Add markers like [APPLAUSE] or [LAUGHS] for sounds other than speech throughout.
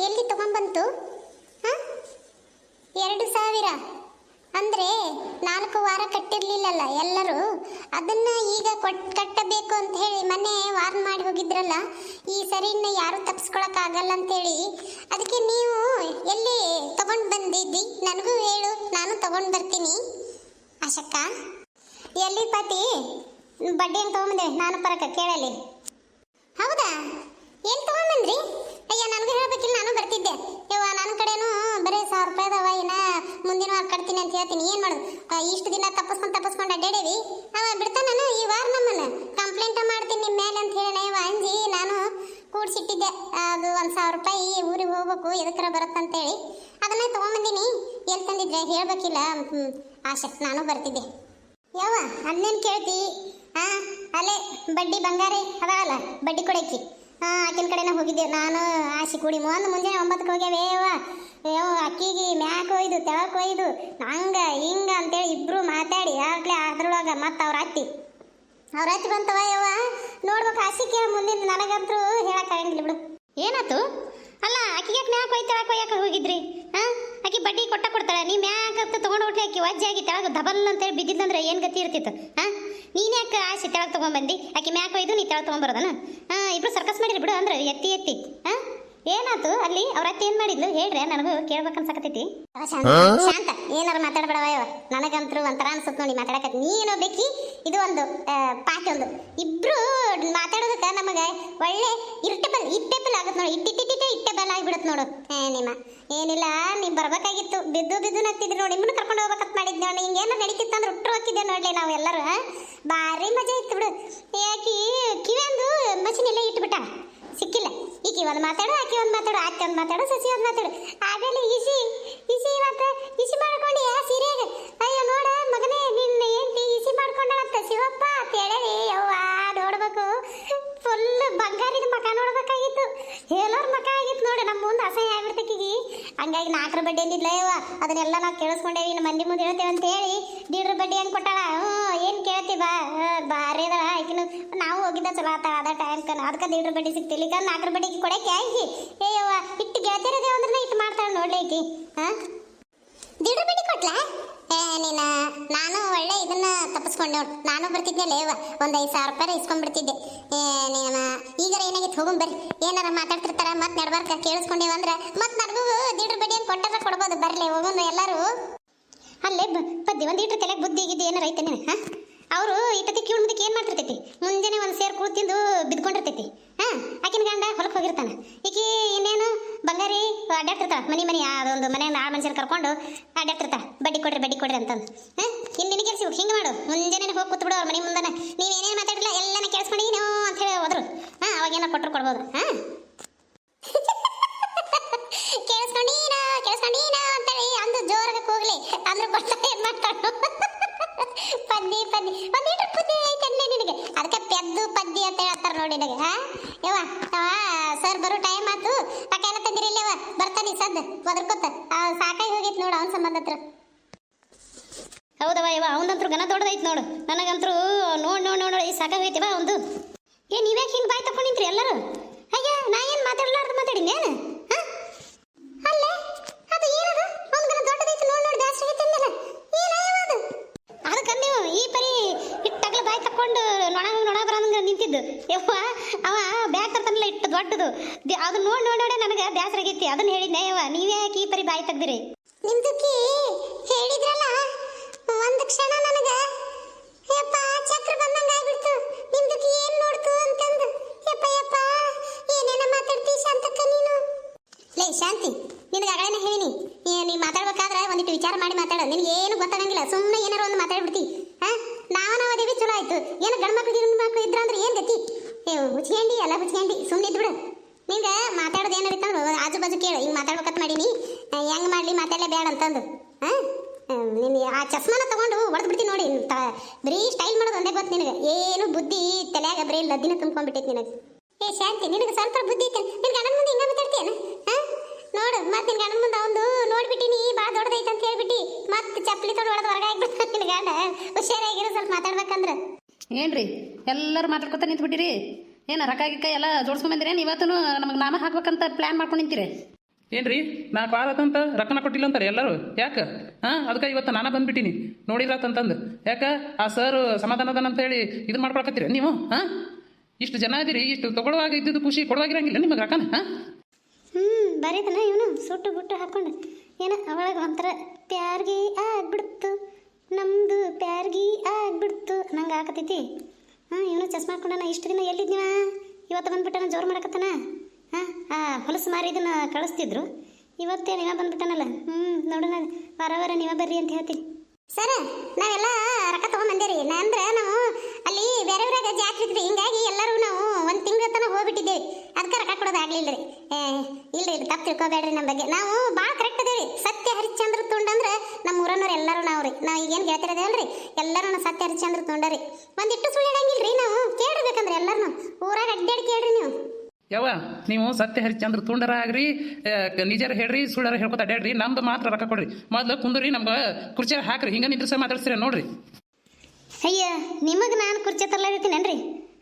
ಎಲ್ಲಿ ತಗೊಂಬಂತು? ಹಾ? ಎರಡು ಸಾವಿರ. ಅಂದ್ರೆ ನಾಲ್ಕು ವಾರ ಕಟ್ಟಿರಲಿಲ್ಲಲ್ಲ ಎಲ್ಲರೂ? ಅದನ್ನ ಈಗ ಕೊಟ್, ಕಟ್ಟಬೇಕು ಅಂತ ಹೇಳಿ ಮೊನ್ನೆ ವಾರ್ನ್ ಮಾಡಿ ಹೋಗಿದ್ರಲ್ಲ, ಈ ಸರಿ ಯಾರು ಅಂತೇಳಿ ಆಗಲ್ಲ ಅಂತ ಹೇಳಿ ಅದಕ್ಕೆ ನೀವು ಎಲ್ಲಿ ತಗೊಂಡ್ ಬಂದಿದ್ದಿ? ನನಗೂ ಹೇಳು, ನಾನು ತಗೊಂಡ್ ಬರ್ತೀನಿ. ಅಶಕ್ಕ ಎಲ್ಲಿ ಪಾತಿ? ಬಡ್ಡಿ ಅಂತ ತಗೊಂಬಂದೆ, ನಾನು ಪರಕ ಕೇಳಲಿ ಹೌದಾ? ಏನ್ ತಗೊಂಬಂದ್ರಿ? ಅಯ್ಯ, ನನಗೂ ಹೇಳ್ಬೇಕಿಲ್ಲ, ನಾನು ಬರ್ತಿದ್ದೆ. ಯವ್ವ ನನ್ನ ಕಡೆನೂ ಬರೀ ಸಾವಿರ ರೂಪಾಯಿ ಅದಾವ ಏನ ಮುಂದಿನ ವಾರ ಕಟ್ತೀನಿ ಅಂತ ಹೇಳ್ತೀನಿ. ಏನು ಮಾಡೋದು? ಇಷ್ಟು ದಿನ ತಪ್ಪಸ್ಕೊಂಡ್ ತಪ್ಪಸ್ಕೊಂಡು ಅಡ್ಡಾಡೇವಿ. ಅವ ಬಿಡ್ತಾನ ಈ ವಾರ ನಮ್ಮನ್ನ? ಕಂಪ್ಲೇಂಟ್ ಮಾಡ್ತೀನಿ ನಿಮ್ಮ ಮೇಲೆ ಅಂತ ಹೇಳಿ ಯವ್ವ ಅಂಜಿ ನಾನು ಕೂಡ್ಸಿಟ್ಟಿದ್ದೆ. ಅದು ಒಂದ್ ಸಾವಿರ ರೂಪಾಯಿ ಊರಿಗೆ ಹೋಗ್ಬೇಕು ಎದಕ್ಕರ ಬರುತ್ತಂತೇಳಿ. ಅದನ್ನ ತಗೊಂಬಂದಿನಿ. ಎಲ್ಲಿ ತಂದಿದ್ರೆ ಹೇಳ್ಬೇಕಿಲ್ಲ. ಆಶೆ, ನಾನು ಬರ್ತಿದ್ದೆ. ಯವ್ವ ಅಲ್ಲೇನ್ ಕೇಳ್ತಿ. ಹಾ ಅಲ್ಲೇ, ಬಡ್ಡಿ ಬಂಗಾರಿ ಅದಾವಲ್ಲ, ಬಡ್ಡಿ ಕೊಡಕ್ಕಿ ಹಾ, ಆಕಿನ ಕಡೆನ ಹೋಗಿದ್ದೆ. ನಾನು ಆಶಿ ಕೂಡಿ ಮೊನ್ನೆ ಮುಂಜಾನೆ ಒಂಬತ್ತಕ್ಕೆ ಹೋಗ್ಯಾವೆ. ಯವ್ವ ಯವ್ವ, ಅಕ್ಕಿಗೆ ಮ್ಯಾಕ್ ಒಯ್ದು, ತೆಳಕ್ ಒಯ್ದು, ಹಂಗ, ಹಿಂಗ ಅಂತೇಳಿ ಇಬ್ರು ಮಾತಾಡಿ. ಆಗ್ಲೇ ಅದ್ರೊಳಗ ಮತ್ತೆ ಅವ್ರ ಅತ್ತಿ. ಅವ್ರ ಅತ್ತಿ ಬಂತವ ಯವ್ವ? ನೋಡ್ಬೇಕು ಕೇಳ ಮುಂದಿನ ನನಗಂತೂ ಹೇಳಕ್ ಆಗಂಗಿಲ್ಲ ಬಿಡು. ಏನಾತು? ಅಲ್ಲ ಅಕ್ಕಿಗೆ ಮ್ಯಾಕ್ ಒಯ್ ತೆಳಕ್ ಒಯ್ಯಕ ಹೋಗಿದ್ರಿ? ಹಾ? ಆಕಿ ಬಡ್ಡಿ ಕೊಟ್ಟ ಕೊಡ್ತಾಳೆ, ನೀ ಮ್ಯಾಕ್ ಅಂತ ತೊಗೊಂಡು ಹೊಟ್ಟಿ ಆಕಿ ವಜ್ಜಿ ಆಗಿ ತೆಳಗ ದಬಲ್ ಅಂತೇಳಿ ಬಿದ್ದಿದ್ದಂದ್ರೆ ಏನು ಗತಿ ಇರ್ತಿತ್ತು, ಹಾ? ನೀನು ಯಾಕೆ ಆಸೆ ತೆಳಗ್ ತಗೊಂಡ್ಬಂದಿ ಆಕಿ ಮ್ಯಾಕ್ ಒಯ್ದು ನೀ ತೆಳಗ್ ತಗೊಂಬರೋದನ? ಹಾ, ಇಬ್ರು ಸರ್ಕಸ್ ಮಾಡಿರಿ ಬಿಡು ಅಂದ್ರೆ ಎತ್ತಿ ಎತ್ತಿ, ಹಾ? ಏನಾತು ಅಲ್ಲಿ ಅವ್ರ ಅತ್ತೆ ಏನ್ ಮಾಡಿದ್ಲು? ಹೇಳ್ರೆ ನನಗೂ ಕೇಳ್ಬೇಕನ್ಸಕತೈತಿ ಶಾಂತ ಏನಾರು ಮಾತಾಡ್ಬೇಡವ ಯವ್ವ ನನಗಂತೂ ಒಂಥರ ಅನ್ಸುತ್ತೆ ನೋಡಿ ಮಾತಾಡಕತ್ ನೀನು ಬೇಕಿ? ಇದು ಒಂದು ಆ, ಪಾಠ ಒಂದು. ಇಬ್ರು ಮಾತಾಡೋದಕ್ಕ ನಮಗ ಒಳ್ಳೆ ಇರಿಟೇಬಲ್ ಇಟ್ಟೇಬಲ್ ಆಗುತ್ತೆ ನೋಡಿ. ಇಟ್ಟಿಟ್ಟಿಟ್ಟೆ ಇಟ್ಟೇಬಲ್ ಆಗಿಬಿಡುತ್ತೆ ನೋಡು. ಏ ನಿಮ್ಮ ಏನಿಲ್ಲ ನೀ ಬರ್ಬೇಕಾಗಿತ್ತು. ಬಿದ್ದು ಬಿದ್ದು ನಗ್ತಿದ್ರು ನೋಡಿ. ನಿಮ್ಮನ್ನ ಕರ್ಕೊಂಡು ಹೋಗ್ಬೇಕಂತ ಮಾಡಿದ್ದೆ ನೋಡಿ. ಹಿಂಗೇನು ನಡೀತಿತ್ತು ಅಂದ್ರೆ ಹುಟ್ಟರು ಹಾಕಿದ್ದೆ ನೋಡ್ಲಿ ನಾವು ಎಲ್ಲರೂ ಆ? ಭಾರಿ ಮಜಾ ಇತ್ತು ಬಿಡು. ಯಾಕೆ ಕಿವಿ ಅಂದು ಮಷಿನ್ ಎಲ್ಲ ಇಟ್ಬಿಟ್ಟ. ಸಿಕ್ಕಿಲ್ಲ. ಈಕಿ ಒಂದು ಮಾತಾಡು, ಆಕಿ ಒಂದು ಮಾತಾಡು, ಆಕೆ ಒಂದು ಮಾತಾಡು, ಸಸಿ ಒಂದು ಮಾತಾಡು. ಆಮೇಲೆ ಇಸಿ ಇಸಿ ಇವತ್ತು ಇಸಿ ಮಾಡ್ಕೊಂಡು ಯಾ ಸೀರೆಗೆ? ಅಯ್ಯೋ ನೋಡ ಮಗನೇ, ನಿನ್ನ ಏಂಟಿ ಇಸಿ ಮಾಡ್ಕೊಂಡಂತ ಶಿವಪ್ಪ ಅಂತ ಹೇಳಿ ಯವ್ವ, ನೋಡ್ಬೇಕು. ಫುಲ್ ಬಂಗಾರಿದ ಮಕ ನೋಡ್ಬೇಕಾಗಿತ್ತು. ಹೇಳೋರ್ ಮಕ ಆಗಿತ್ತು ನೋಡಿ ನಮ್ಮ ಮುಂದೆ ಅಸಹ್ಯ ಆಗ್ಬಿಡ್ತಕ್ಕಿಗಿ ಹಂಗಾಗಿ ನಾಲ್ಕರ ಬಡ್ಡಿ ಅಂದಿದ್ಲ, ಯವ್ವ. ಅದನ್ನೆಲ್ಲ ನಾವು ಕೇಳಿಸ್ಕೊಂಡೇವಿ. ಇನ್ನು ಮಂದಿ ಮುಂದೆ ಹೇಳ್ತೇವೆ ಅಂತ ಹೇಳಿ ದೀಡ್ರ ಬಡ್ಡಿ ಹೆಂಗ್ ಕೊಟ್ಟಾಳ? ಹ್ಞೂ ಏನು ಕೇಳ್ತಿ ಬಾ ಬಾರಿ ಅದಾಳ ಆಕಿನು ನಾವು ಹೋಗಿದ್ದ ಚಲೋ ಆತ ಅದ ಟೈಮ್ ಕನ್ ಅದಕ್ಕೆ ದೀಡ್ರ ಬಡ್ಡಿ ಸಿಕ್ತಿಲ್ಲ ಈಗ ನಾಲ್ಕರ ಬಡ್ಡಿಗೆ ಕೊಡಕ್ಕೆ ಆಯ್ಕಿ. ಏ ಯವ್ವ, ಇಟ್ಟು ಗೆಳತಿರದೆ ಅಂದ್ರೆ ಇಟ್ಟು ಮಾಡ್ತಾಳೆ ನೋಡ್ಲಿ ಆಕಿ ಹಾಂ ದೀಡ್ರ ಬಡ್ಡಿ ಕೊಟ್ಲಾ? ಏ, ನೀನ, ನಾನು ಒಳ್ಳೆ ಇದನ್ನ ತಪ್ಪಿಸ್ಕೊಂಡೆ ನೋಡು. ನಾನು ಬರ್ತಿದ್ದೆ ಲೇವ ಒಂದು ಐದು ಸಾವಿರ ರೂಪಾಯಿ ಇಸ್ಕೊಂಡ್ಬಿಡ್ತಿದ್ದೆ. ಏ ನೀನ ಈಗ ಏನಾಗಿತ್ತು ಹೋಗಂ ಬರ್ರಿ. ಏನಾರ ಮಾತಾಡ್ತಿರ್ತಾರ ಮತ್ತೆ ನಡ್ಬಾರ್ಕ ಕೇಳಿಸ್ಕೊಂಡೇವ ಅಂದ್ರೆ ಮತ್ತೆ ನನಗೂ ದೀಡ್ರ ಬಡ್ಡಿ ಏನು ಕೊಟ್ಟಾರ ಕೊಡ್ಬೋದು. ಬರ್ಲಿ ಹೋಗೋಣ ಎಲ್ಲರೂ. ಅಲ್ಲೇ ಬ- ಪದ್ದಿ ಒಂದು ಇಟ್ರ ತಲೆಗೆ ಬುದ್ಧಿ ಗಿದ್ದಿ ಏನಾರ ಐತೆ ನೀನು ಹಾಂ? ಅವರು ಇತ್ತತಿ ಕ್ಯೂ ಮುಂದಕ್ಕೆ ಏನು ಮಾಡ್ತಿರ್ತೈತಿ? ಮುಂಜಾನೆ ಒಂದು ಸೇರು ಕೂತ್ ತಿಂದು ಬಿದ್ಕೊಂಡಿರ್ತೈತಿ. ಹಾಂ, ಆಕಿನ ಗಂಡ ಹೊಲಕ್ಕೆ ಹೋಗಿರ್ತಾನ. ಈಕಿ ಇನ್ನೇನು ಬಂಗಾರಿ ಅಡ್ಡಾಡ್ತಿರ್ತಾಳ ಮನಿ ಮನಿ ಅದೊಂದು ಮನೆ ಆ ಮನುಷ್ಯನ ಕರ್ಕೊಂಡು ಅಡ್ಡಾಡ್ತಿರ್ತಾಳ ಬಡ್ಡಿ ಕೊಡ್ರಿ ಬಡ್ಡಿ ಕೊಡ್ರಿ ಅಂತಂದು. ಹಾಂ ಇನ್ನು ನಿನಗೆ ಕೆಲ್ಸ ಹಿಂಗೆ ಮಾಡು. ಮುಂಜಾನೆ ಹೋಗಿ ಕೂತ್ ಬಿಡು ಅವ್ರ ಮನೆ ಮುಂದನ. ನೀವೇನೇನು ಮಾತಾಡಿಲ್ಲ ಎಲ್ಲನ ಕೇಳಿಸ್ಕೊಂಡು ನೀವು ಅಂತ ಹೇಳಿ ಹೋದ್ರು. ಹಾಂ ಅವಾಗೇನೋ ಕೊಟ್ಟರು ಕೊಡ್ಬೋದು. ಹಾಂ. [LAUGHS] ಕೇಳಿಸ್ಕೊಂಡೀನ ಕೇಳಿಸ್ಕೊಂಡೀನ ಅಂತೇಳಿ ಅಂದು ಜೋರಾಗಿ ಕೂಗ್ಲಿ. ಅಂದ್ರೆ ಕೊಡ್ತಾ ಏನು ಮಾಡ್ತಾಳು. ಪದ್ದಿ ಪದ್ದಿ ಒಂದೀಟ ಬುದ್ಧಿ ಐತೆ ನಿನಗೆ. ಅದಕ್ಕೆ ಪೆದ್ದು, ಪದ್ದಿ ಅಂತ ಹೇಳ್ತಾರೆ ನೋಡಿ ನಿನಗೆ, ಹಾ? ಯವ್ವ ಅವ ಸರ್ ಬರೋ ಟೈಮ್ ಆತು ಪಕ್ಕ ಎಲ್ಲ ತಂದಿರಿ ಇಲ್ಲವ ಬರ್ತಾನೆ ಸದ್ ಒದರ್ಕೊತ. ಸಾಕಾಗಿ ಹೋಗೈತೆ ನೋಡು ಅವನ ಸಂಬಂಧ ಹತ್ರ. ಹೌದವ ಯವ್ವ, ಅವನಂತರೂ ಗನ ದೊಡ್ಡದೈತಿ ನೋಡು. ನನಗಂತರೂ ನೋಡ್ ನೋಡ್ ನೋಡ್, ನೋಡಿ ಸಾಕಾಗೈತಿವ ಅವಂದು ಏ, ನೀವ್ಯಾಕೆ ಹಿಂಗೆ ಬಾಯ್ ತಗೊಂಡು ನಿಂತ್ರಿ ಎಲ್ಲರೂ? ಅಯ್ಯ, ನಾ ಏನು ಮಾತಾಡ್ಲಾರ್ದು ಮಾತಾಡಿನೇನು ಹಾ ಅಲ್ಲೇ ಅದು ಏನದು ಒಂದು ಗನ ದೊಡ್ಡದೈತಿ ನೋಡ್ ನೋಡಿ ಜಾಸ್ತಿ ಆಗೈತೆ ಅಂದಲ್ಲ ಏನಯ್ಯವ ಅದು ಅದಕ್ಕೆ ನೀವು ಈ ಪರಿ ಇಟ್ಟಗಲ ಬಾಯಿ ತಕೊಂಡು ನೊಣ ನೊಣ ಬರಂಗ ನಿಂತಿದ್ದು ಯವ್ವ ಅವ ಬ್ಯಾಗ್ ತರ್ತಾನಲ್ಲ ಇಟ್ಟು ದೊಡ್ಡದು ದಿ- ಅದು ನೋಡಿ ನೋಡಿ ನೋಡಿ ನನಗೆ ಬ್ಯಾಸರ ಅದನ್ನ ಹೇಳಿದ್ನ, ಯವ್ವ. ನೀವೇ ಯಾಕೆ ಈ ಪರಿ ಬಾಯಿ ತೆಗ್ದಿರಿ. ನಿಮ್ದಕ್ಕೆ ಹೇಳಿದ್ರಲ್ಲ? ಒಂದು ಕ್ಷಣ ನನಗೆ. ಯಪ್ಪ, ಚಕ್ರ ಬಂದಂಗ ಆಗ್ಬಿಡ್ತು. ನಿಮ್ದಕ್ಕೆ ಏನು ನೋಡ್ತು ಅಂತಂದು. ಯಪ್ಪ ಯಪ್ಪ, ಏನೇನ ಮಾತಾಡ್ತಿ ಶಾಂತಕ್ಕ ನೀನು? ಲೇ, ಶಾಂತಿ, ನಿನಗೆ ಅಗಳೇನೆ ಹೇಳಿನಿ. ನೀ ಮಾತಾಡ್ಬೇಕಾದ್ರೆ ಒಂದಿಟ್ಟು ವಿಚಾರ ಮಾಡಿ ಮಾತಾಡು. ನಿನಗೆ ಏನು ಗೊತ್ತಾಗಂಗಿಲ್ಲ. ಸುಮ್ಮನೆ ಏನಾರು ಒಂದು ಮಾತಾಡ್ಬಿಡ್ತಿ. ನಾವು ನಾವು ಅದೇವಿ ಚಲೋ ಆಯ್ತು. ಏನು ಗಂಡ ಮಕ್ಳು ಗಿಂಡು ಮಕ್ಳು ಇದ್ರ ಅಂದ್ರೆ ಏನು ಗತಿ? ಹುಚ್ಕೊಂಡಿ ಎಲ್ಲ ಹುಚ್ಕೊಂಡಿ ಸುಮ್ಮನೆ ಇದ್ಬಿಡು. ನಿಂಗೆ ಮಾತಾಡೋದು ಆಜು ಬಾಜು ಕೇಳು, ಹಿಂಗೆ ಮಾತಾಡ್ಬೇಕಂತ ಮಾಡೀನಿ. ಹೆಂಗೆ ಮಾಡಲಿ ಮಾತಾಡಲೇ ಬೇಡ ಅಂತಂದು. ಹಾಂ ನೀನು ಆ ಚಸ್ಮಾನ ತಗೊಂಡು ಹೊಡೆದು ಬಿಡ್ತೀನಿ ನೋಡಿ. ತ, ಬರೀ ಸ್ಟೈಲ್ ಮಾಡೋದು ಒಂದೇ ಗೊತ್ತು ನಿನಗೆ. ಏನು ಬುದ್ಧಿ ತಲೆಯಾಗ ಬರೀ ಲದ್ದಿನ ತುಂಬ್ಕೊಂಡ್ಬಿಟ್ಟೈತಿ ನಿನಗೆ. ಏ, ಶಾಂತಿ, ನಿನಗೆ ಸ್ವಲ್ಪ ಬುದ್ಧಿ ಐತೆ ನಿನ್ ಗಂಡನ ಮುಂದೆ ಹಿಂಗೆ ಮಾತಾಡ್ತೀಯನ? ಹಾ ನೋಡು, ಮತ್ತೆ ನಿನ್ನ ಗಂಡನ ಮುಂದೆ ಅವಂದು ನೋಡ್ಬಿಟ್ಟಿನಿ ಭಾಳ ದೊಡ್ಡದೈತೆ ಅಂತ ಹೇಳ್ಬಿಟ್ಟು. ಮತ್ತೆ ಚಪ್ಪಲಿ ತೊಗೊಂಡು ಹೊಡೆದು ಹೊರಗೆ ಆಗ್ಬಿಡ್ತಾನೆ ನಿನ್ನ ಗಂಡ. ಹುಷಾರಾಗಿರೋ, ಸ್ವಲ್ಪ ಮಾತಾಡ್ಬೇಕಂದ್ರೆ. ಏನ್ರಿ? ಎಲ್ಲರೂ ಮಾತಾಡ್ಕೊತ ನಿಂತ್ಬಿಟ್ಟಿರಿ? ಏನು ರೊಕ್ಕ ಗಿಕ್ಕ ಎಲ್ಲ ಜೋಡ್ಸ್ಕೊಂಡ್ ಬಂದಿರೇನು ಇವತ್ತು ನಮಗೆ ನಾಮ ಹಾಕ್ಬೇಕಂತ ಪ್ಲ್ಯಾನ್ ಮಾಡ್ಕೊಂಡು ನಿಂತೀರಿ? ಏನ್ರಿ? ನಾ ವಾರ ಆತಂತ ರೊಕ್ಕನ ಕೊಟ್ಟಿಲ್ಲ ಅಂತಾರೆ ಎಲ್ಲರೂ. ಯಾಕೆ? ಹಾಂ ಅದಕ್ಕೆ ಇವತ್ತು ನಾನು ಬಂದ್ಬಿಟ್ಟಿನಿ. ನೋಡಿದ್ರಾತಂತಂದು. ಯಾಕೆ? ಆ ಸರ್ ಸಮಾಧಾನದನ ಅಂತ ಹೇಳಿ ಇದು ಮಾಡ್ಕೊಳಕತ್ತೀರ ನೀವು? ಹಾಂ? ಇಷ್ಟು ಜನ ಇದೀರಿ ಇಷ್ಟು ತಗೊಳ್ಳುವಾಗ ಇದ್ದಿದ್ದು ಖುಷಿ ಕೊಡುವಾಗಿರಂಗಿಲ್ಲ ನಿಮಗೆ ರೊಕ್ಕನ? ಹಾಂ? ಹ್ಞೂ ಬರೀತನ ಇವನು. ಸುಟ್ಟು ಬುಟ್ಟು ಹಾಕ್ಕೊಂಡು ಏನ ಅವಳಗೆ ಒಂಥರ ಪ್ಯಾರ್ಗಿ ಆಗ್ಬಿಡ್ತು. ನಮ್ದು ಪ್ಯಾರ್ಗಿ ಆಗ್ಬಿಡ್ತು. ನಂಗೆ ಆಗತೈತಿ. ಹಾಂ, ಇವನು ಚಸ್ಮಾ ಹಾಕೊಂಡನ, ಇಷ್ಟು ದಿನ ಎಲ್ಲಿದ್ದೀವ ಇವತ್ತು ಬಂದ್ಬಿಟ್ಟನ ಜೋರು ಮಾಡಕತ್ತಾನ? ಹಾಂ, ಆ ಹೊಲಸು ಮಾರಿ ಇದನ್ನ ಕಳಿಸ್ತಿದ್ರು. ಇವತ್ತೇ ನೀವ ಬಂದ್ಬಿಟ್ಟನಲ್ಲ? ಹ್ಞೂ ನೋಡೋಣ, ವಾರ ವಾರ ನೀವ ಬರ್ರಿ ಅಂತ ಹೇಳ್ತೀನಿ ಸರ್, ನಾವೆಲ್ಲ ರೊಕ್ಕ ತಗೊಂಬಂದೇರಿ. ಅಂದ್ರೆ ನಾವು ಅಲ್ಲಿ ಬೇರೆ ಬೇರೆ ಜಾತ್ರೆ ಇದ್ರಿ, ಹಿಂಗಾಗಿ ಎಲ್ಲರೂ ನಾವು ಒಂದು ತಿಂಗಳ ತನಕ ಹೋಗ್ಬಿಟ್ಟಿದ್ದೇವೆ. ಅದಕ್ಕೆ ರೊಕ್ಕ ಕೊಡೋದು ಆಗಲಿಲ್ಲ ರೀ ಇಲ್ಲ ತಪ್ಪು ತಿಳ್ಕೊಬೇಡ್ರಿ ನಮ್ಮ ಬಗ್ಗೆ. ನಾವು ಭಾಳ ಕರೆಕ್ಟ್ ಅದೇವಿ ಸತ್ಯ ಹರಿಶ್ಚಂದ್ರ ತುಂಡ ಅಂದ್ರೆ ನಮ್ಮ ಊರನ್ನವ್ರು ಎಲ್ಲರೂ ನಾವು ರೀ ನಾವು ಈಗೇನು ಹೇಳ್ತಿರೋದಲ್ರಿ ಎಲ್ಲರೂ ಸತ್ಯ ಸತ್ಯ ಹರಿಚಂದ್ರ ತೊಂಡರಿ. ಒಂದಿಟ್ಟು ಸುಳ್ಳು ಹೇಳಂಗಿಲ್ರಿ ನಾವು? ಕೇಳಿರ್ಬೇಕಂದ್ರೆ ಎಲ್ಲರೂ ಊರಾಗ ಅಡ್ಡಾಡಿ ಕೇಳ್ರಿ ನೀವು. ಯಾವ ನೀವು ಸತ್ಯ ಹರಿಶ್ಚಂದ್ರ ತುಂಡರ ಆಗ್ರಿ ನಿಜರ ಹೇಳ್ರಿ ಸುಳ್ಳರ ಹೇಳ್ಕೊತ ಅಡ್ಯಾಡ್ರಿ ನಮ್ದು ಮಾತ್ರ ರೊಕ್ಕ ಕೊಡ್ರಿ. ಮೊದ್ಲು ಕುಂದ್ರಿ ನಮ್ಗೆ ಕುರ್ಚಿ ಹಾಕ್ರಿ ಹಿಂಗೆ ಸಹ ಮಾತಾಡ್ಸ್ರಿ ನೋಡ್ರಿ. ಅಯ್ಯ ನಿಮಗೆ ನಾನು ಕುರ್ಚಿ ತರ್ಲಾಗತ್ತೀನೇನ್ರಿ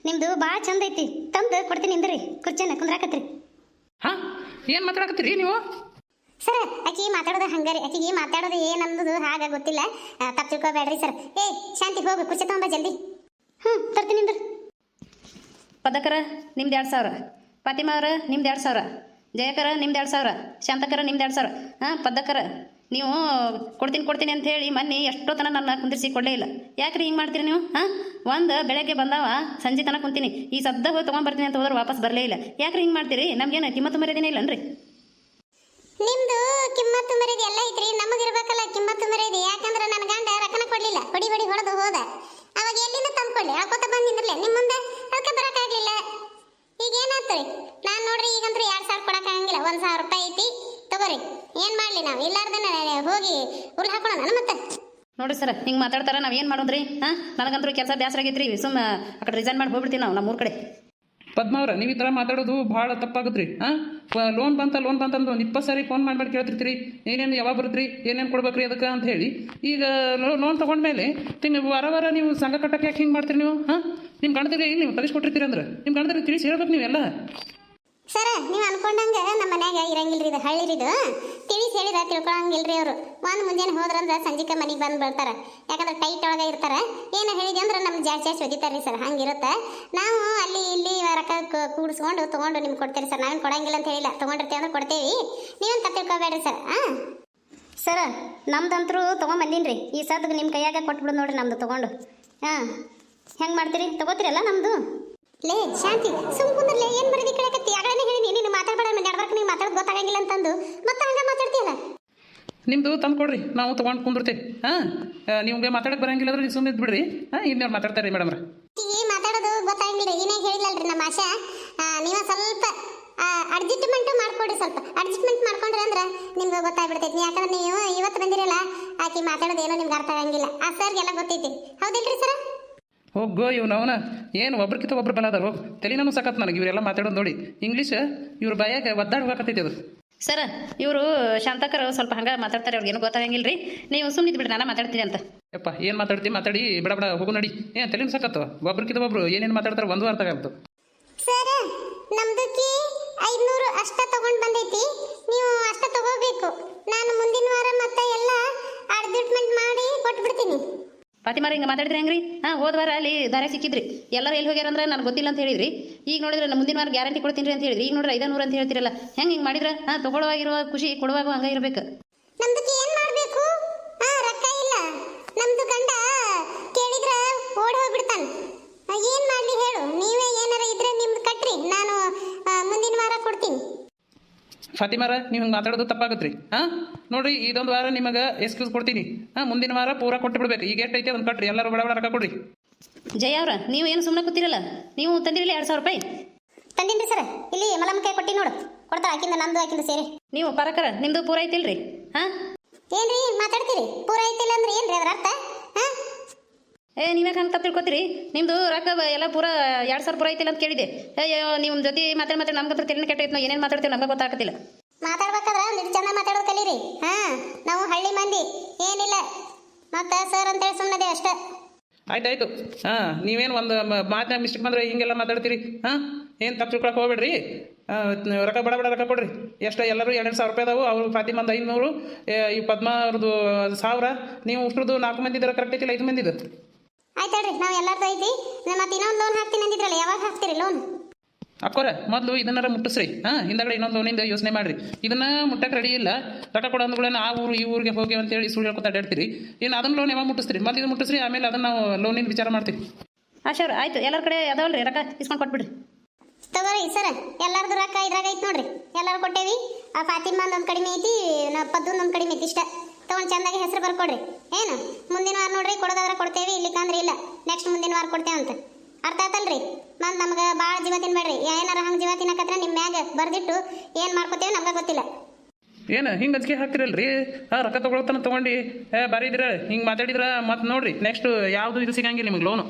ನಿಮ್ದು ಭಾಳ ಚಂದ ಐತಿ. ತಂದು ಕೊಡ್ತೀನಿ ನಿಂದ್ರಿ ಕುರ್ಚಿನ ಕುಂದ್ರಾಕತ್ರಿ. ಹಾಂ ಏನು ಮಾತಾಡಕತ್ತೀರಿ ನೀವು? ಸರ್ ಆಕಿ ಮಾತಾಡೋದು ಹಂಗಾರಿ. ಆಕಿಗೆ ಮಾತಾಡೋದು ಏನನ್ನೋದು ಹಾಗ ಗೊತ್ತಿಲ್ಲ. ತಪ್ಪು ತಿಳ್ಕೊಬೇಡ್ರಿ ಸರ್. ಏ, ಶಾಂತಿ, ಹೋಗು. ಕುರ್ಚಿ ತಗೊಂಬ ಜಲ್ದಿ. ಹ್ಞೂ ತರ್ತೀನಿ ನಿಂದ್ರು. ಪದಕರ, ನಿಮ್ದು ಎರಡು ಸಾವಿರ. ಫಾತಿಮಾ ಅವರ ನಿಮ್ದು ಎರಡು ಸಾವಿರ. ಜಯಕರ, ನಿಮ್ದು ಎರಡು ಸಾವಿರ. ಶಾಂತಕರ, ನಿಮ್ದು ಎರಡು ಸಾವಿರ. ಹಾಂ, ಪದಕರ. ನೀವು ಕೊಡ್ತೀನಿ ಕೊಡ್ತೀನಿ ಅಂತ ಹೇಳಿ ಮೊನ್ನೆ ಎಷ್ಟೋ ತನಕ ನನ್ನ ಕುಂದಿರಿಸಿ ಕೊಡಲೇ ಇಲ್ಲ. ಯಾಕ್ರಿ ಹಿಂಗೆ ಮಾಡ್ತೀರಿ ನೀವು? ಹಾಂ, ಒಂದು ಬೆಳಗ್ಗೆ ಬಂದಾವ, ಸಂಜೆ ತನಕ ಕುಂತೀನಿ. ಈ ಸದ್ದ ಹೋಗಿ ತೊಗೊಂಬರ್ತೀನಿ ಅಂತ ಹೋದ್ರೆ ವಾಪಸ್ ಬರಲೇ ಇಲ್ಲ. ಯಾಕ್ರಿ ಹಿಂಗೆ ಮಾಡ್ತೀರಿ? ನಮಗೇನು ಕಿಮ್ಮತ್ತು ಮರ್ಯಾದಿನೇ ಇಲ್ಲನ್ರಿ? ನಿಮ್ದು ಕಿಮ್ಮತ್ತು ಮರ್ಯಾದೆ ಎಲ್ಲ ಐತ್ರಿ, ನಮಗಿರ್ಬೇಕಲ್ಲ ಕಿಮ್ಮತ್ತು ಮರ್ಯಾದೆ ಯಾಕಂದ್ರೆ ನನ್ನ ಗಂಡ ರಕ್ಕನ ಕೊಡ್ಲಿಲ್ಲ. ಹೊಡಿ ಹೊಡಿ ಹೊಡೆದು ಹೋದ. ಅವಾಗ ಎಲ್ಲಿಂದ ತಂದ್ಕೊಳ್ಳಿ ಹಾಕೋತ ಬಂದಿದ್ರಲ್ಲ ನಿಮ್ಮ ಮುಂದೆ? ಅದಕ್ಕೆ ಬರೋಕ್ಕಾಗಲಿಲ್ಲ. ಈಗ ಏನಾಗ್ತರಿ ನಾನು ನೋಡ್ರಿ ಈಗಂದ್ರೆ ಎರಡು ಸಾವಿರ ಕೊಡೋಕ್ಕಾಗಂಗಿಲ್ಲ ಒಂದು ಸಾವಿರ ರೂಪಾಯಿ ಐತಿ. ತಗೋರಿ. ಏನು ಮಾಡಲಿ ನಾವು? ಇಲ್ಲಾರ್ದನ ಹೋಗಿ ಉಲ್ ಹಾಕೊಳ್ಳೋಣ ಮತ್ತೆ? ನೋಡ್ರಿ ಸರ್, ಹಿಂಗೆ ಮಾತಾಡ್ತಾರ, ನಾವು ಏನು ಮಾಡೋದ್ರಿ? ಹಾಂ? ನನಗಂತೂ ಕೆಲಸ ಬೇಸರ ಆಗೈತ್ರಿ. ಸುಮ್ಮ ಆ ಕಡೆ ರಿಸೈನ್ ಮಾಡಿ ಹೋಗ್ಬಿಡ್ತೀವಿ ನಾವು ನಮ್ಮ ಊರ ಕಡೆ. ಪದ್ಮಾವ್ರ, ನೀವು ಈ ಥರ ಮಾತಾಡೋದು ಭಾಳ ತಪ್ಪಾಗುತ್ತೆ ರೀ ಹಾಂ ಲೋನ್ ಬಂತ ಲೋನ್ ಬಂತಂದು ಒಂದು ಇಪ್ಪತ್ತು ಸಾರಿ ಫೋನ್ ಮಾಡ್ಬಿಟ್ಟು ಕೇಳ್ತಿರ್ತೀರಿ, ಏನೇನು ಯಾವಾಗ ಬರುತ್ತೆ ಏನೇನು ಕೊಡ್ಬೇಕ್ರಿ ಅದಕ್ಕೆ ಅಂತ ಹೇಳಿ, ಈಗ ಲೋನ್ ತೊಗೊಂಡ್ಮೇಲೆ ತಿಂಗ್, ವಾರ ವಾರ ನೀವು ಸಂಘ ಕಟ್ಟಕ್ಕೆ ಯಾಕೆ ಹಿಂಗೆ ಮಾಡ್ತೀರಿ ನೀವು ಹಾಂ ನಿಮ್ಮ ಗಂಡದಿಗೆ ಏನು ನೀವು ತರಿಸ್ಕೊಟ್ಟಿರ್ತೀರಿ ಅಂದ್ರೆ ನಿಮ್ಮ ಗಂಡದಿಗೆ ತಿಳಿಸಿ ಹೇಳ್ಬೇಕು ನೀವೆಲ್ಲ. ಸರ ನೀವು ಅನ್ಕೊಂಡಂಗೆ ನಮ್ಮ ಮನ್ಯಾಗ ಇರಂಗಿಲ್ರಿ ಇದು ಹಳ್ಳಿರಿದು. ತಿಳಿಸಿ ಹೇಳಿರ ತಿಳ್ಕೊಳಂಗಿಲ್ರಿ ಅವರು. ಒಂದು ಮುಂಜಾನೆ ಹೋದ್ರಂದ್ರೆ ಸಂಜಿಕ ಮನೆಗೆ ಬಂದು ಬರ್ತಾರೆ ಯಾಕಂದ್ರೆ ಟೈಟ್ ಒಳಗೆ ಇರ್ತಾರೆ. ಏನು ಹೇಳಿದೆ ಅಂದ್ರೆ ನಮ್ಮ ಜಾಸ್ತಿ ಜಾಸ್ತಿ ರೀ ಸರ್ ಹಂಗಿರುತ್ತೆ. ನಾವು ಅಲ್ಲಿ ಇಲ್ಲಿ ರೊಕ್ಕ ಕೂಡಿಸ್ಕೊಂಡು ತೊಗೊಂಡು ನಿಮ್ಗೆ ಕೊಡ್ತೀರಿ ಸರ್. ನಾವೇನು ಕೊಡಂಗಿಲ್ಲ ಅಂತ ಹೇಳಿಲ್ಲ. ತೊಗೊಂಡಿರ್ತೀವಿ ಅಂದ್ರೆ ಕೊಡ್ತೀವಿ. ನೀವೇನು ತಪ್ಪು ತಿಳ್ಕೊಬೇಡ್ರಿ ಸರ್ ಹಾಂ ಸರ ನಮ್ದಂತರೂ ರೀ ಈ ಸದ್ದು ನಿಮ್ಮ ಕೈಯಾಗ ಕೊಟ್ಬಿಡು ನೋಡ್ರಿ ನಮ್ದು ತೊಗೊಂಡು. ಹಾಂ ಹೆಂಗೆ ಮಾಡ್ತೀರಿ? ತೊಗೋತೀರಲ್ಲ ನಮ್ಮದು ಲೇ ಶಾಂತಿ ಸುಮ್ ಕುಂದ್ರಲೇ ಏನು ಬರೀದಿ ಮಾತಾಡೋದು ಗೊತ್ತಾಗಂಗಿಲ್ಲ ಅಂತಂದು ಮತ್ತೆ ಹಂಗೆ ಮಾತಾಡ್ತೀಯಲ್ಲ? ನಿಮ್ಮದು ತಂದು ಕೊಡ್ರಿ ನಾವು ತೊಗೊಂಡು ಕುಂದಿರ್ತೀವಿ. ಹಾಂ ನಿಮಗೆ ಮಾತಾಡಕ್ಕೆ ಬರಂಗಿಲ್ಲ ಅಂದ್ರೆ ಸುಮ್ಮನೆ ಬಿಡ್ರಿ ಹಾಂ ಇನ್ನೇನು ಮಾತಾಡ್ತಾರೆ ಮೇಡಮ್ರ. ಈ ಮಾತಾಡೋದು ಗೊತ್ತಾಗಿಲ್ಲ ಏನೇ ಹೇಳಿಲ್ಲಲ್ರಿ ನಮ್ಮ ಆಶಾ. ನೀವು ಸ್ವಲ್ಪ ಅಡ್ಜಸ್ಟ್ಮೆಂಟ್ ಮಾಡ್ಕೊಡ್ರಿ ಸ್ವಲ್ಪ. ಅಡ್ಜಸ್ಟ್ಮೆಂಟ್ ಮಾಡ್ಕೊಂಡ್ರೆ ಅಂದ್ರೆ ನಿಮ್ಗೆ ಗೊತ್ತಾಗ್ಬಿಡ್ತೈತಿ. ಯಾಕಂದ್ರೆ ನೀವು ಇವತ್ತು ಬಂದಿರಲ್ಲ ಆಕಿ ಮಾತಾಡೋದು ಏನೋ ನಿಮ್ಗೆ ಅರ್ಥ ಆಗಂಗಿಲ್ಲ. ಆ ಸರ್ಗೆಲ್ಲ ಗೊತ್ತೈತಿ. ಹೌದಿಲ್ರಿ ಸರ್? ಹೋಗೋ ಇವ್ನು ಅವನ. ಏನು ಒಬ್ರಿಗಿಂತ ಒಬ್ರು ಬಲ ಅದಾರ? ಹೋಗಿ ತಲೆನೂ ಸಾಕತ್ ನನಗೆ ಇವರೆಲ್ಲ ಮಾತಾಡೋದು ನೋಡಿ. ಇಂಗ್ಲೀಷ್ ಇವ್ರ ಬಾಯಾಗ ಒದ್ದಾಡಿ ಹೋಗಕತ್ತೈತಿ ಅದು. ಸರ್ ಇವರು ಶಾಂತಕರು ಸ್ವಲ್ಪ ಹಂಗೆ ಮಾತಾಡ್ತಾರೆ ಅವ್ರಿಗೆ ಏನು ಗೊತ್ತಾಗಂಗಿಲ್ಲ ರೀ ನೀವು ಸುಮ್ಮನೆ ಬಿಡ್ರಿ ನಾನು ಮಾತಾಡ್ತೀನಿ ಅಂತ. ಯಪ್ಪ ಏನು ಮಾತಾಡ್ತೀನಿ ಮಾತಾಡಿ ಬಿಡ ಬಿಡ ಹೋಗು ನಡಿ. ಏ ತಲೆನೂ ಸಾಕತ್ತು ಒಬ್ರಿಗಿಂತ ಒಬ್ರು ಏನೇನು ಮಾತಾಡ್ತಾರೆ ಒಂದು ಅರ್ಥ ಆಗ್ತು ಸರ್ ನಮ್ದಕ್ಕೆ ಐದುನೂರು ಅಷ್ಟ ತಗೊಂಡು ಬಂದೈತಿ. ನೀವು ಅಷ್ಟ ತಗೋಬೇಕು. ನಾನು ಮುಂದಿನ ವಾರ ಮತ್ತೆ ಎಲ್ಲ ಅಡ್ಜಸ್ಟ್ಮೆಂಟ್ ಮಾಡಿ ಕೊಟ್ಬಿಡ್ತೀನಿ. ಫಾತಿಮಾರ ಹಿಂಗೆ ಮಾತಾಡಿದ್ರೆ ಹೆಂಗ್ರಿ? ಹಾಂ, ಹೋದ ವಾರ ಅಲ್ಲಿ ದಾರ ಸಿಕ್ಕಿದ್ರಿ. ಎಲ್ಲರೂ ಎಲ್ಲಿ ಹೋಗ್ಯಾರ ಅಂದ್ರೆ ನನಗೆ ಗೊತ್ತಿಲ್ಲ ಅಂತ ಹೇಳಿದ್ರಿ. ಈಗ ನೋಡಿದ್ರೆ ನಮ್ಮ ಮುಂದಿನ ವಾರ ಗ್ಯಾರಂಟಿ ಕೊಡ್ತೀನಿ ಅಂತ ಹೇಳಿದ್ರಿ. ಈಗ ನೋಡ್ರಿ ಐದನೂರು ಅಂತ ಹೇಳ್ತಿರಲ್ಲ. ಹೆಂಗೆ ಹಿಂಗೆ ಮಾಡಿದ್ರೆ? ಹಾಂ ತೊಗೊಳುವಾಗಿರುವ ಖುಷಿ ಕೊಡುವಾಗ ಹಂಗೆ ಇರಬೇಕು ನಮ್ದಕ್ಕೆ ಏನ್ ಮಾಡ್ಬೇಕು ಹಾ ರೊಕ್ಕ ಇಲ್ಲ ನಮ್ದು ಗಂಡ ಕೇಳಿದ್ರ ಓಡ್ ಹೋಗ್ಬಿಡ್ತಾನ ಆ, ಏನ್ ಮಾಡ್ಲಿ ಹೇಳು ನೀವೇ ಏನಾರ ಇದ್ರೆ ನಿಮ್ದು ಕಟ್ರಿ ನಾನು ಆ, ಮುಂದಿನ ವಾರ ಕೊಡ್ತೀನಿ ಫಾತಿಮಾರ ನೀವು ಹಿಂಗೆ ಮಾತಾಡೋದು ತಪ್ಪಾಗುತ್ತೆ ರೀ ಹಾಂ? ನೋಡ್ರಿ ಇದೊಂದು ವಾರ ನಿಮಗೆ ಎಕ್ಸ್ಕ್ಯೂಸ್ ಕೊಡ್ತೀನಿ. ಹಾಂ ಮುಂದಿನ ವಾರ ಪೂರ ಕೊಟ್ಟು ಬಿಡ್ಬೇಕು. ಈಗ ಎಷ್ಟು ಐತೆ ಅದನ್ನು ಕಟ್ರಿ. ಎಲ್ಲರೂ ಬಡ ಬಡ ರೊಕ್ಕ ಕೊಡ್ರಿ. ಜಯ ಅವ್ರ ನೀವು ಏನು ಸುಮ್ಮನೆ ಕೂತಿರಲ್ಲ? ನೀವು ತಂದಿರಲಿ ಎರಡು ಸಾವಿರ ರೂಪಾಯಿ. ತಂದಿನ್ರಿ ಸರ್. ಇಲ್ಲಿ ಮಲಮಕಾಯಿ ಕೊಟ್ಟಿ ನೋಡು. ಕೊಡ್ತಾ ಆಕಿಂದ ನಂದು ಆಕಿಂದ ಸೇರಿ. ನೀವು ಪರಕರ ನಿಮ್ದು ಪೂರ ಐತಿಲ್ರಿ. ಹಾಂ? ಏನ್ರಿ ಮಾತಾಡ್ತೀರಿ? ಪೂರ ಐತಿಲ್ಲ ಅಂದ್ರೆ ಏನ್ರಿ ಅದ್ರ ಅರ್ಥ? ಹಾ? ಏ ನೀವೇ ಹಂಗೆ ತಪ್ಪು ತಿಳ್ಕೊತೀರಿ? ನಿಮ್ಮದು ರೊಕ್ಕ ಬ- ಎಲ್ಲ ಪೂರ ಎರಡು ಸಾವಿರ ಪೂರ ಐತಿಲ್ಲ ಅಂತ ಕೇಳಿದೆ ಅಯ್ಯೋ ನಿಮ್ಮ ಜೊತೆ ಮಾತಾಡಿ ಮಾತಾಡಿ ನಮ್ಗೆ ಹತ್ರ ತಲೆನೇ ಕೆಟ್ಟ ನಾವು ಏನೇನು ಮಾತಾಡ್ತೀವಿ ನಮ್ಗೆ ಗೊತ್ತಾಗತ್ತಿಲ್ಲ ಮಾತಾಡ್ಬೇಕಾದ್ರೆ ನೀವು ಚೆನ್ನಾಗಿ ಮಾತಾಡೋದು ಕಲೀರಿ. ಹಾಂ ನಾವು ಹಳ್ಳಿ ಮಂದಿ. ಏನಿಲ್ಲ. ಮತ್ತೆ ಸರ್ ಅಂತೇಳಿ ಸುಮ್ಮನೆ ಅಷ್ಟೇ. ಆಯ್ತು ಆಯ್ತು ಹಾಂ ನೀವೇನು ಒಂದು ಮಾತಿನ ಮಿಸ್ಟೇಕ್ ಬಂದರೆ ಹಿಂಗೆಲ್ಲ ಮಾತಾಡ್ತೀರಿ. ಹಾಂ ಏನು ತಪ್ಪು ತಿಳ್ಕೊಳಕ್ಕೆ ಹೋಗ್ಬೇಡ್ರಿ. ರೊಕ್ಕ ಬಡ ಬಡ ರೊಕ್ಕ ಕೊಡ್ರಿ. ಎಷ್ಟು ಎಲ್ಲರೂ ಎರಡು ಸಾವಿರ ರೂಪಾಯಿ ಅದಾವು. ಅವ್ರು ಮಂದಿ ಐನೂರು ಏ, ಈ ಪದ್ಮ ಅವ್ರದ್ದು ಸಾವಿರ. ನೀವು ಉಷ್ಟ್ರದ್ದು ನಾಲ್ಕು ಮಂದಿ ಇದ್ರೆ ಕರೆಕ್ಟ್ ಐತಿಲ್ಲ ಐದು ಮಂದಿ ಇದು ಆಯ್ತು ಹೇಳ್ರಿ ನಾವು ಎಲ್ಲಾರ್ದು ಐತಿ. ಮತ್ತೆ ಇನ್ನೊಂದು ಲೋನ್ ಹಾಕ್ತೀನಿ ಅಂದಿದ್ರಲ್ಲ ಯಾವಾಗ ಹಾಕ್ತೀರಿ ಲೋನ್ ಅಕ್ಕೋರ ಮೊದಲು ಇದನ್ನಾರ ಮುಟ್ಟಿಸ್ರಿ ಹಾಂ? ಹಿಂದಗಡೆ ಇನ್ನೊಂದು ಲೋನಿಂದ ಯೋಚನೆ ಮಾಡಿರಿ. ಇದನ್ನ ಮುಟ್ಟಕ್ಕೆ ರೆಡಿ ಇಲ್ಲ. ರೊಕ್ಕ ಕೊಡೋ ಅಂದ್ಗಳನ್ನ ಆ ಊರು ಈ ಊರಿಗೆ ಹೋಗಿ ಅಂತೇಳಿ ಸುಳ್ಳು ಹೇಳ್ಕೊತ ಅಡ್ಡಾಡ್ತೀರಿ ಇನ್ನು ಅದನ್ನ ಲೋನ್ ಯಾವಾಗ ಮುಟ್ಟಿಸ್ರಿ ಮತ್ತೆ ಇದು ಮುಟ್ಟಿಸ್ರಿ ಆಮೇಲೆ ಅದನ್ನ ನಾವು ಲೋನಿನ ವಿಚಾರ ಮಾಡ್ತೀವಿ. ಆಶಾವ್ರ ಆಯ್ತು. ಎಲ್ಲರ ಕಡೆ ಅದಾವಲ್ರಿ? ರೊಕ್ಕ ಇಸ್ಕೊಂಡು ಕೊಟ್ಬಿಡ್ರಿ ತಗೋರಿ ಸರ್ ಎಲ್ಲರದ್ದು ರೊಕ್ಕ ಇದ್ರಾಗ ಐತಿ ನೋಡ್ರಿ. ಎಲ್ಲರೂ ಕೊಟ್ಟೇವಿ. ಆ ಫಾತಿಮ್ಮ ಒಂದು ಕಡಿಮೆ ಐತಿ ನಾ ಪದ್ದು ಒಂದು ಕಡಿಮೆ ಐತಿ ಇಷ್ಟ. ತಗೊಂಡು ಚಂದಾಗಿ ಹೆಸರು ಬರ್ಕೊಡ್ರಿ. ಏನು? ಮುಂದಿನ ವಾರ ನೋಡ್ರಿ ಕೊಡೋದಾದ್ರೆ ಕೊಡ್ತೇವಿ, ಇಲ್ಲಿಕಂದ್ರೆ ಇಲ್ಲ. ನೆಕ್ಸ್ಟ್ ಮುಂದಿನ ವಾರ ಕೊಡ್ತೇವಂತ ಅರ್ಥ ಆತಲ್ರಿ? ಮತ್ತೆ ನಮ್ಗೆ ಭಾಳ ಜೀವ ತಿನ್ಬೇಡ್ರಿ. ಏನಾರ ಹಂಗೆ ಜೀವ ತಿನ್ನಕತ್ರ ನಿಮ್ಮ ಮ್ಯಾಗ ಬರ್ದಿಟ್ಟು ಏನು ಮಾಡ್ಕೋತೇವೆ ನಮ್ಗೆ ಗೊತ್ತಿಲ್ಲ. ಏನು, ಹಿಂಗೆ ಅಂಜಿಕೆ ಹಾಕ್ತಿರಲ್ರಿ? ಹಾಂ, ರೊಕ್ಕ ತೊಗೊಳತನ ತೊಗೊಂಡು. ಏ ಬಾರಿ ಹಿಂಗೆ ಮಾತಾಡಿದ್ರೆ ಮತ್ತೆ ನೋಡ್ರಿ. ನೆಕ್ಸ್ಟ್ ಯಾವುದು ಇದು ಸಿಗಂಗಿಲ್ಲ ನಿಮಗೆ ಲೋನು